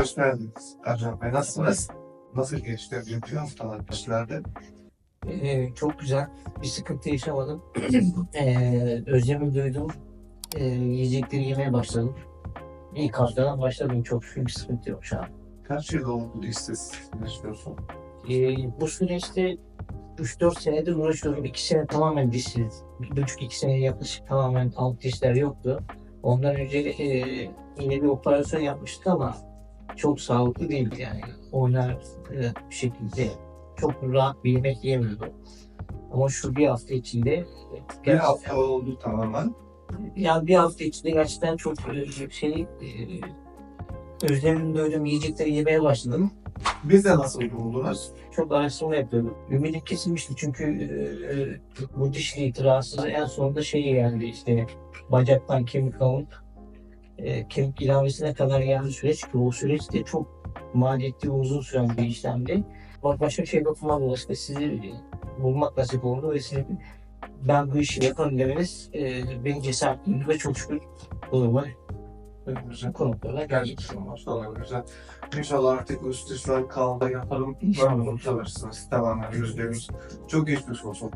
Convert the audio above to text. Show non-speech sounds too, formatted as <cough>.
Hoş geldiniz Ercan Bey. Nasılsınız? Nasıl geçti dünkü haftalar işlerde? Ee, çok güzel. Bir sıkıntı yaşamadım. <clears throat> ee, özlemi duydum. Ee, yiyecekleri yemeye başladım. İlk haftadan başladım. Çok şükür sıkıntı yok şu an. Kaç yıl oldu işsiz yaşıyorsun? Ee, bu süreçte 3-4 senedir uğraşıyorum. 2 sene tamamen dişsiz. 1,5-2 sene yaklaşık tamamen alt dişler yoktu. Ondan önce e, yine bir operasyon yapmıştık ama çok sağlıklı değildi yani. Oynar e, bir şekilde çok rahat bir yemek yemiyordum. Ama şu bir hafta içinde e, Bir hafta oldu tamamen. yani bir hafta içinde gerçekten çok e, şey e, özlemini duydum yiyecekleri yemeye başladım. Biz de nasıl buldunuz? Çok araştırma yapıyordum. Ümidim kesilmişti çünkü e, bu diş itirazı en sonunda şey geldi işte bacaktan kemik alıp e, kemik ilavesine kadar geldi süreç ki o süreç de çok maliyetli ve uzun süren bir işlemdi. Bak başka bir şey dokunmadı işte sizi bulmak nasip oldu ve sizin ben bu işi yaparım demeniz e, beni cesaretlendi ve çok şükür duruma Güzel. konuklarla geldik. Gerçekten maşallah güzel. İnşallah artık üst dışlar kaldı yapalım. İnşallah. Böyle kurtarırsınız tamamen yüzde yüz. Çok geçmiş olsun.